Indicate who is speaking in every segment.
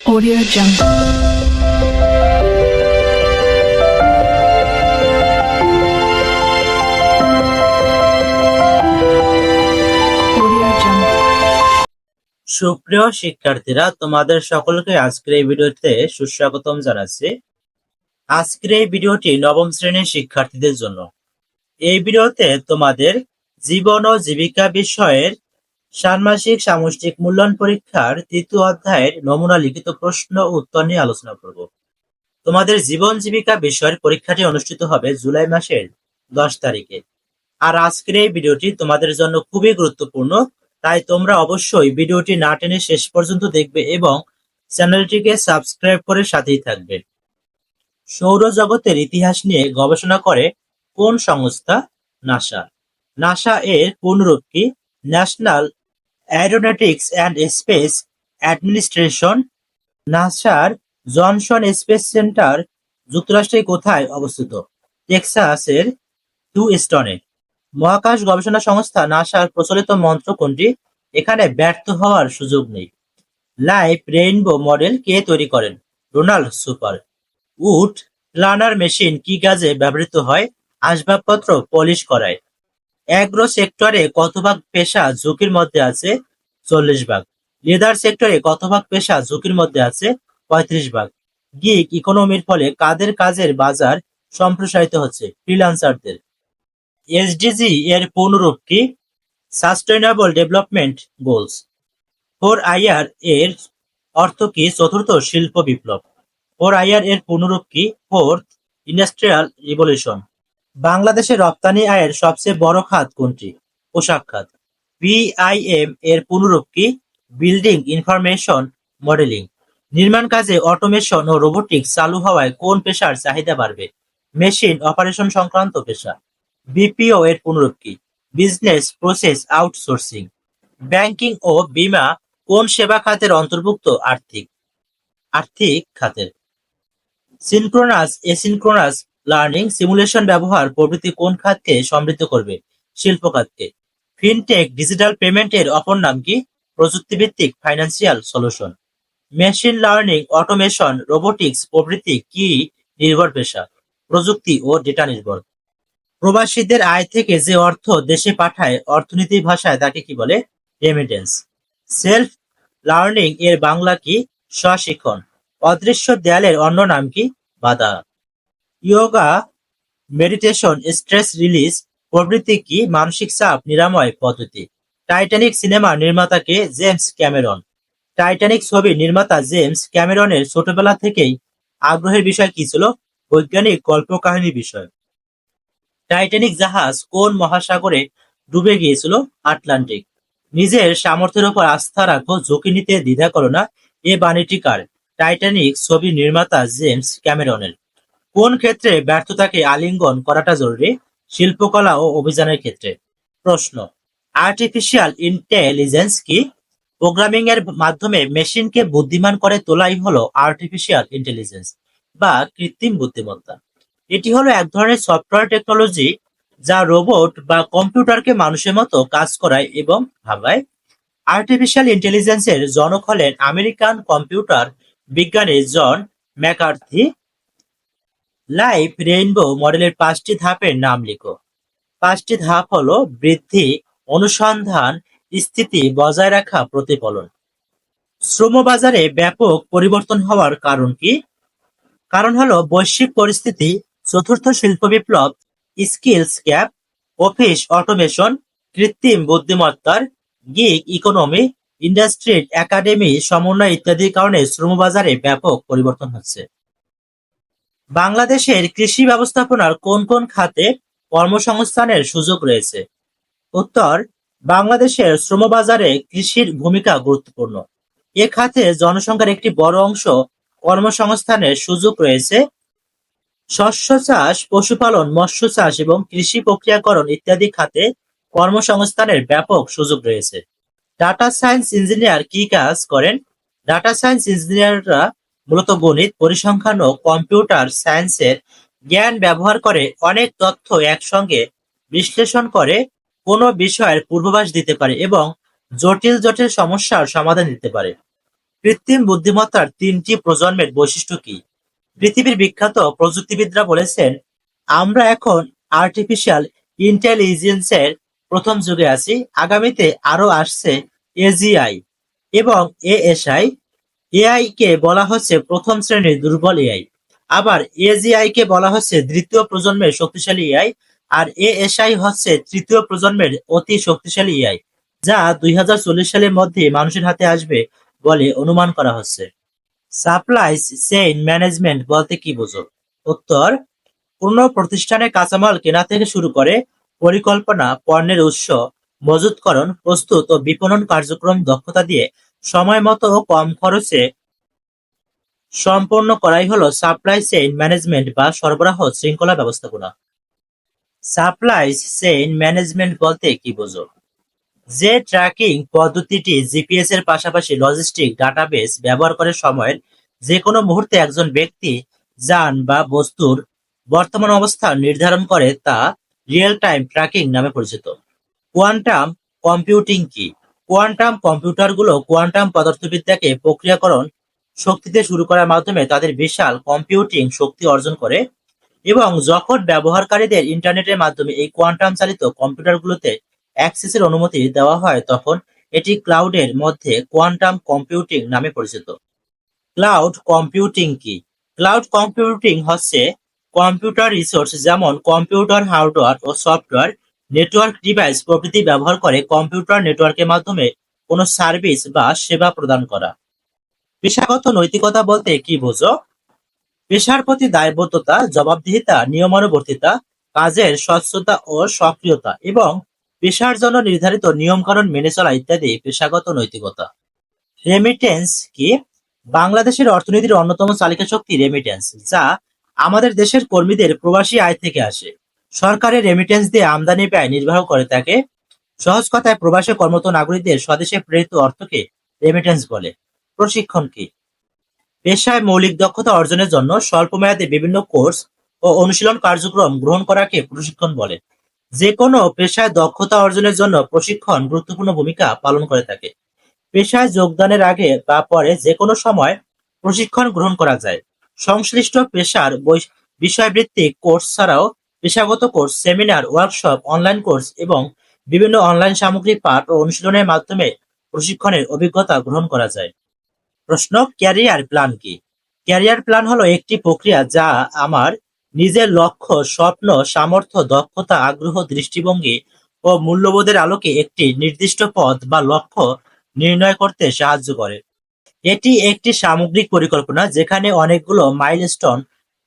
Speaker 1: Audio Jungle.
Speaker 2: সুপ্রিয় শিক্ষার্থীরা, তোমাদের সকলকে আজকের এই ভিডিওতে সুস্বাগতম জানাচ্ছি। আজকের এই ভিডিওটি নবম শ্রেণির শিক্ষার্থীদের জন্য। এই ভিডিওতে তোমাদের জীবন ও জীবিকা বিষয়ের ষান্মাসিক সামষ্টিক মূল্যায়ন পরীক্ষার তৃতীয় অধ্যায়ের নমুনা লিখিত প্রশ্ন ও উত্তর নিয়ে আলোচনা করব। তোমাদের জীবন জীবিকা বিষয়ের পরীক্ষাটি অনুষ্ঠিত হবে জুলাই মাসের দশ তারিখে। আর আজকের এই ভিডিওটি তোমাদের জন্য খুবই গুরুত্বপূর্ণ, তাই তোমরা অবশ্যই ভিডিওটি না টেনে শেষ পর্যন্ত দেখবে এবং চ্যানেলটিকে সাবস্ক্রাইব করে সাথেই থাকবে। সৌরজগতের ইতিহাস নিয়ে গবেষণা করে কোন সংস্থা নাসা? নাসা এর পূর্ণরূপ কি? National aeronautics and space administration নাসার জনসন স্পেস সেন্টার যুক্তরাষ্ট্রে কোথায় অবস্থিত? টেক্সাসের হিউস্টনে। মহাকাশ গবেষণা সংস্থা নাসার প্রচলিত মন্ত্র কোনটি? এখানে ব্যর্থ হওয়ার সুযোগ নেই। লাইভ রেইনবো মডেল কে তৈরি করেন? Ronald super. Wood planer machine কি কাজে ব্যবহৃত হয়? আসবাবপত্র পলিশ করায়। অ্যাগ্রো সেক্টরে কত ভাগ পেশা ঝুঁকির মধ্যে আছে? চল্লিশ ভাগ। লেদার সেক্টরে কত ভাগ পেশা ঝুঁকির মধ্যে আছে? পঁয়ত্রিশ ভাগ। গিগ ইকোনমির ফলে কাদের কাজের বাজার সম্প্রসারিত হচ্ছে? ফ্রিল্যান্সারদের। এসডিজি এর পূর্ণরূপ কি? Sustainable development goals. Four IR এর অর্থ কি? চতুর্থ শিল্প বিপ্লব। ফোর আইআর এর পূর্ণরূপ কি? Fourth industrial revolution. বাংলাদেশের রপ্তানি আয়ের সবচেয়ে বড় খাত কোনটি? পোশাক খাত। বিআইএম এর পূর্ণরূপ কি? Building information modelling. নির্মাণ কাজে অটোমেশন ও রোবোটিক্স চালু হওয়ায় কোন পেশার চাহিদা বাড়বে? মেশিন অপারেশন সংক্রান্ত পেশা। বিপিও এর পুনরূপ কি? Business process outsourcing. ব্যাংকিং ও বীমা কোন সেবা খাতের অন্তর্ভুক্ত আর্থিক? আর্থিক খাতের। সিনক্রোনাস, এসিনক্রোনাস লার্নিং সিমুলেশন ব্যবহার প্রভৃতি কোন খাতকে সমৃদ্ধ করবে? শিল্প খাতকে। ফিনটেক ডিজিটাল পেমেন্টের অপর নাম কি? প্রযুক্তিভিত্তিক financial solution machine learning automation robotics প্রভৃতি কি নির্ভর পেশা? প্রযুক্তি ও ডেটা নির্ভর। প্রবাসীদের আয় থেকে যে অর্থ দেশে পাঠায় অর্থনীতির ভাষায় তাকে কি বলে? রেমিটেন্স সেলফ লার্নিং এর বাংলা কি? স্বশিক্ষণ। অদৃশ্য দেয়ালের অন্য নাম কি? বাধা। ইয়োগা মেডিটেশন স্ট্রেস রিলিজ প্রভৃতি কি মানসিক চাপ, নিরাময় পদ্ধতি? টাইটানিক সিনেমার নির্মাতাকে জেমস ক্যামেরন। টাইটানিক ছবির নির্মাতা জেমস ক্যামেরনের ছোটবেলা থেকেই আগ্রহের বিষয় কি ছিল? বৈজ্ঞানিক কল্পকাহিনী বিষয়। টাইটানিক জাহাজ কোন মহাসাগরে ডুবে গিয়েছিল? আটলান্টিক নিজের সামর্থ্যের উপর আস্থা রাখো, ঝুঁকি নিতে দ্বিধা করো না, এ বাণীটি কার? টাইটানিক ছবি নির্মাতা জেমস ক্যামেরনের। কোন ক্ষেত্রে ব্যর্থতাকে আলিঙ্গন করাটা জরুরি? শিল্পকলা ও অভিযানের ক্ষেত্রে। প্রশ্ন আর্টিফিশিয়াল ইন্টেলিজেন্স কি? প্রোগ্রামিং এর মাধ্যমে মেশিনকে বুদ্ধিমান করে তোলাই হলো আর্টিফিশিয়াল ইন্টেলিজেন্স বা কৃত্রিম বুদ্ধিমত্তা। এটি হলো এক ধরনের সফটওয়্যার টেকনোলজি যা রোবট বা কম্পিউটারকে মানুষের মতো কাজ করায় এবং ভাবায়। আর্টিফিশিয়াল ইন্টেলিজেন্সের জনক হলেন আমেরিকান কম্পিউটার বিজ্ঞানী জন ম্যাকার্থি। লাইফ রেইনবো মডেলের পাঁচটি ধাপের নাম লিখো। পাঁচটি ধাপ হলো বৃদ্ধি, অনুসন্ধান, স্থিতি বজায় রাখা, প্রতিফলন। শ্রমবাজারে ব্যাপক পরিবর্তন হওয়ার কারণ কি? কারণ হলো বৈশ্বিক পরিস্থিতি, চতুর্থ শিল্প বিপ্লব স্কিলস গ্যাপ অফিস অটোমেশন কৃত্রিম বুদ্ধিমত্তার গিগ ইকোনমি ইন্ডাস্ট্রির একাডেমি সমন্বয় ইত্যাদির কারণে শ্রমবাজারে ব্যাপক পরিবর্তন হচ্ছে। বাংলাদেশের কৃষি ব্যবস্থাপনার কোন কোন খাতে কর্মসংস্থানের সুযোগ রয়েছে? উত্তর, বাংলাদেশের শ্রমবাজারে কৃষির ভূমিকা গুরুত্বপূর্ণ। এ খাতে জনসংখ্যার একটি বড় অংশ কর্মসংস্থানের সুযোগ রয়েছে। শস্য চাষ, পশুপালন, মৎস্য চাষ এবং কৃষি প্রক্রিয়াকরণ ইত্যাদি খাতে কর্মসংস্থানের ব্যাপক সুযোগ রয়েছে। ডাটা সায়েন্স ইঞ্জিনিয়ার কি কাজ করেন? ডাটা সায়েন্স ইঞ্জিনিয়াররা মূলত গণিত, পরিসংখ্যান ও কম্পিউটার সায়েন্সের জ্ঞান ব্যবহার করে অনেক তথ্য একসঙ্গে বিশ্লেষণ করে কোনো বিষয়ের পূর্বাভাস দিতে পারে এবং জটিল জটিল সমস্যার সমাধান দিতে পারে। কৃত্রিম বুদ্ধিমত্তার তিনটি প্রজন্মের বৈশিষ্ট্য কি? পৃথিবীর বিখ্যাত প্রযুক্তিবিদরা বলেছেন, আমরা এখন আর্টিফিশিয়াল ইন্টেলিজেন্সের প্রথম যুগে আছি। আগামীতে আরও আসছে এজিআই এবং এএসআই এআই কে বলা হচ্ছে প্রথম শ্রেণির দুর্বল এআই আবার এজিআই কে বলা হচ্ছে দ্বিতীয় প্রজন্মের শক্তিশালী এআই আর এএসআই হচ্ছে তৃতীয় প্রজন্মের অতি শক্তিশালী এআই যা দুই সালের মধ্যে মানুষের হাতে আসবে বলে অনুমান করা হচ্ছে। সাপ্লাই চেইন ম্যানেজমেন্ট বলতে কি বোঝো? উত্তর কোন প্রতিষ্ঠানে কাঁচামাল কেনা থেকে শুরু করে পরিকল্পনা, পণ্যের উৎস, মজুতকরণ, প্রস্তুত ও বিপণন কার্যক্রম দক্ষতা দিয়ে সময় মতো ও কম খরচে সম্পন্ন করাই হলো সাপ্লাই চেইন ম্যানেজমেন্ট বা সরবরাহ শৃঙ্খলা ব্যবস্থাপনা। সাপ্লাই চেইন ম্যানেজমেন্ট বলতে কি বোঝো? যে ট্র্যাকিং পদ্ধতিটি জিপিএস এর পাশাপাশি লজিস্টিক ডাটাবেস ব্যবহার করে সময়ের যে কোনো মুহূর্তে একজন ব্যক্তি, যান বা বস্তুর বর্তমান অবস্থান নির্ধারণ করে তা রিয়েল টাইম ট্র্যাকিং নামে পরিচিত। কোয়ান্টাম কম্পিউটিং কি? কোয়ান্টাম কম্পিউটারগুলো কোয়ান্টাম পদার্থবিদ্যাকে প্রক্রিয়াকরণ শক্তিতে শুরু করার মাধ্যমে তাদের বিশাল কম্পিউটিং শক্তি অর্জন করে এবং যখন ব্যবহারকারীদের ইন্টারনেটের মাধ্যমে এই কোয়ান্টাম চালিত কম্পিউটারগুলোতে অ্যাক্সেসের অনুমতি দেওয়া হয়, তখন এটি ক্লাউডের মধ্যে কোয়ান্টাম কম্পিউটিং নামে পরিচিত। ক্লাউড কম্পিউটিং কি? ক্লাউড কম্পিউটিং হচ্ছে কম্পিউটার রিসোর্স যেমন কম্পিউটার হার্ডওয়্যার ও সফটওয়্যার নেটওয়ার্ক ডিভাইস প্রভৃতি ব্যবহার করে কম্পিউটার নেটওয়ার্কের মাধ্যমে কোনো সার্ভিস বা সেবা প্রদান করা। পেশাগত নৈতিকতা বলতে কি বোঝো? পেশার প্রতি দায়বদ্ধতা, জবাবদিহিতা, নিয়মানুবর্তিতা, কাজের স্বচ্ছতা ও সক্রিয়তা এবং পেশার জন্য নির্ধারিত নিয়মকানুন মেনে চলা ইত্যাদি পেশাগত নৈতিকতা। রেমিটেন্স কি? বাংলাদেশের অর্থনীতির অন্যতম চালিকা শক্তি রেমিটেন্স যা আমাদের দেশের কর্মীদের প্রবাসী আয় থেকে আসে। সরকারের রেমিটেন্স দিয়ে আমদানি ব্যয় নির্বাহ করে থাকে সহজ কথায় প্রবাসী কর্মরত নাগরিকদের স্বদেশে প্রেরিত অর্থকে রেমিটেন্স বলে। প্রশিক্ষণ কি? পেশায় মৌলিক দক্ষতা অর্জনের জন্য স্বল্পমেয়াদী বিভিন্ন কোর্স ও অনুশীলন কার্যক্রম গ্রহণ করাকে প্রশিক্ষণ বলে। যে কোনো পেশায় দক্ষতা অর্জনের জন্য প্রশিক্ষণ গুরুত্বপূর্ণ ভূমিকা পালন করে থাকে পেশায় যোগদানের আগে বা পরে যে কোনো সময় প্রশিক্ষণ গ্রহণ করা যায়। সংশ্লিষ্ট পেশার বিষয়ভিত্তিক কোর্স ছাড়াও পেশাগত course, seminar, workshop, online course এবং বিভিন্ন অনলাইন সামগ্রী পাঠ ও অনুশীলনের মাধ্যমে প্রশিক্ষণের অভিজ্ঞতা গ্রহণ করা যায়। প্রশ্ন, ক্যারিয়ার প্ল্যান কি? ক্যারিয়ার প্ল্যান হলো একটি প্রক্রিয়া যা আমার নিজের লক্ষ্য, স্বপ্ন, সামর্থ্য, দক্ষতা, আগ্রহ, দৃষ্টিভঙ্গি ও মূল্যবোধের আলোকে একটি নির্দিষ্ট পথ বা লক্ষ্য নির্ণয় করতে সাহায্য করে। এটি একটি সামগ্রিক পরিকল্পনা যেখানে অনেকগুলো মাইলস্টোন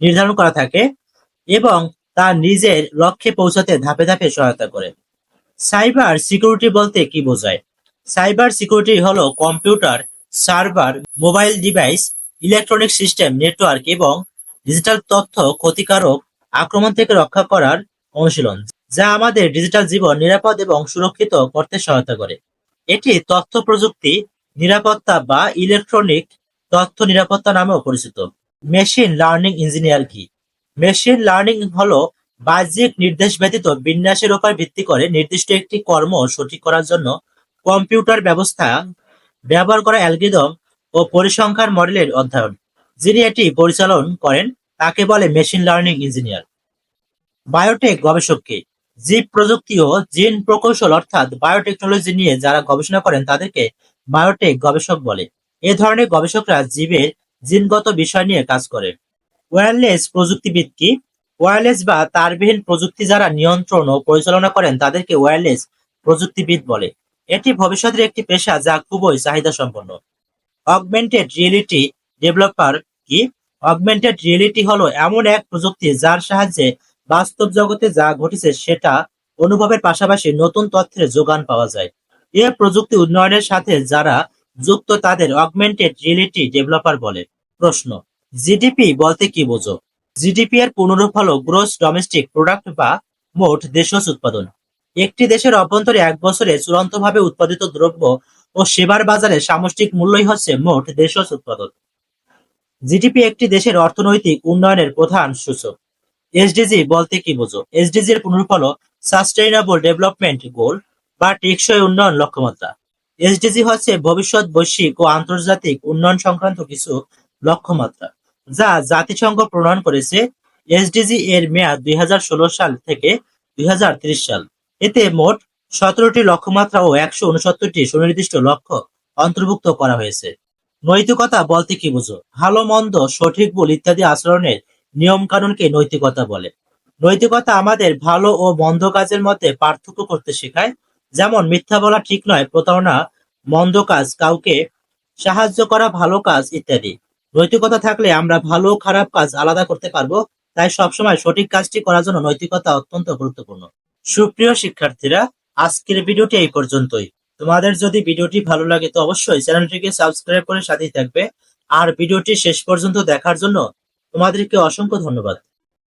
Speaker 2: নির্ধারণ করা থাকে এবং তার নিজের লক্ষ্যে পৌঁছাতে ধাপে ধাপে সহায়তা করে। সাইবার সিকিউরিটি বলতে কি বোঝায়? সাইবার সিকিউরিটি হলো computer, server, mobile device, electronic system, network এবং ডিজিটাল তথ্য ক্ষতিকারক আক্রমণ থেকে রক্ষা করার অনুশীলন, যা আমাদের ডিজিটাল জীবন নিরাপদ এবং সুরক্ষিত করতে সহায়তা করে। এটি তথ্য প্রযুক্তি, নিরাপত্তা বা ইলেকট্রনিক তথ্য নিরাপত্তা নামেও পরিচিত। মেশিন লার্নিং ইঞ্জিনিয়ার কি? মেশিন লার্নিং হলো বাহ্যিক নির্দেশ ব্যতীত বিন্যাসের উপর ভিত্তি করে নির্দিষ্ট একটি কর্ম সঠিক করার জন্য কম্পিউটার ব্যবস্থা ব্যবহার করা অ্যালগরিদম ও পরিসংখ্যান মডেলের অধ্যয়ন, যিনি এটি পরিচালন করেন, তাকে বলে মেশিন লার্নিং ইঞ্জিনিয়ার বায়োটেক গবেষককে জীব প্রযুক্তি ও জিন প্রকৌশল অর্থাৎ বায়োটেকনোলজি নিয়ে যারা গবেষণা করেন, তাদেরকে বায়োটেক গবেষক বলে। এ ধরনের গবেষকরা জীবের জিনগত বিষয় নিয়ে কাজ করে। ওয়্যারলেস প্রযুক্তিবিদ কি ওয়্যারলেস বা তারবিহীন প্রযুক্তি যারা নিয়ন্ত্রণ ও পরিচালনা করেন, তাদেরকে ওয়্যারলেস প্রযুক্তিবিদ বলে। এটি ভবিষ্যতের একটি পেশা যা খুবই চাহিদা সম্পন্ন অগমেন্টেড রিয়েলিটি ডেভেলপার কি অগমেন্টেড রিয়েলিটি হলো এমন এক প্রযুক্তি যার সাহায্যে বাস্তব জগতে যা ঘটেছে সেটা অনুভবের পাশাপাশি নতুন তথ্যের যোগান পাওয়া যায়। এ প্রযুক্তি উন্নয়নের সাথে যারা যুক্ত তাদের অগমেন্টেড রিয়েলিটি ডেভেলপার বলে প্রশ্ন। জিডিপি বলতে কি বোঝো? জিডিপি এর পুনরূপ হলো গ্রোস ডোমেস্টিক প্রোডাক্ট বা মোট দেশজ উৎপাদন। একটি দেশের অভ্যন্তরে এক বছরে চূড়ান্তভাবে উৎপাদিত দ্রব্য ও সেবার বাজারে সামষ্টিক মূল্যই হচ্ছে মোট দেশজ উৎপাদন। জিডিপি একটি দেশের অর্থনৈতিক উন্নয়নের প্রধান সূচক। এসডিজি বলতে কি বোঝো? এসডিজি এর পুনরূপ হলো সাস্টেইনেবল ডেভেলপমেন্ট গোল বা টেকসই উন্নয়ন লক্ষ্যমাত্রা। এসডিজি হচ্ছে ভবিষ্যৎ বৈশ্বিক ও আন্তর্জাতিক উন্নয়ন সংক্রান্ত কিছু লক্ষ্যমাত্রা। যা জাতিসংঘ প্রণয়ন করেছে এসডিজি এর মেয়াদ দুই হাজার ষোলো সাল থেকে দুই সাল। এতে মোট সতেরোটি লক্ষ্যমাত্রা ও একশো উনসত্তরটি সুনির্দিষ্ট লক্ষ্য অন্তর্ভুক্ত করা হয়েছে। নৈতিকতা বলতে কি বুঝো? ভালো, মন্দ, সঠিক ভুল ইত্যাদি আচরণের নিয়ম কানুনকে নৈতিকতা বলে। নৈতিকতা আমাদের ভালো ও মন্দ কাজের মধ্যে পার্থক্য করতে শেখায়। যেমন মিথ্যা বলা ঠিক নয়, প্রতারণা, মন্দ কাজ, কাউকে সাহায্য করা ভালো কাজ ইত্যাদি। নৈতিকতা থাকলে আমরা ভালো খারাপ কাজ আলাদা করতে পারব, তাই সবসময় সঠিক কাজটি করার জন্য নৈতিকতা অত্যন্ত গুরুত্বপূর্ণ। সুপ্রিয় শিক্ষার্থীরা, আজকের ভিডিওটি এই পর্যন্তই। তোমাদের যদি ভিডিওটি ভালো লাগে তো অবশ্যই চ্যানেলটিকে সাবস্ক্রাইব করে সাথেই থাকবে। আর ভিডিওটি শেষ পর্যন্ত দেখার জন্য তোমাদেরকে অসংখ্য ধন্যবাদ।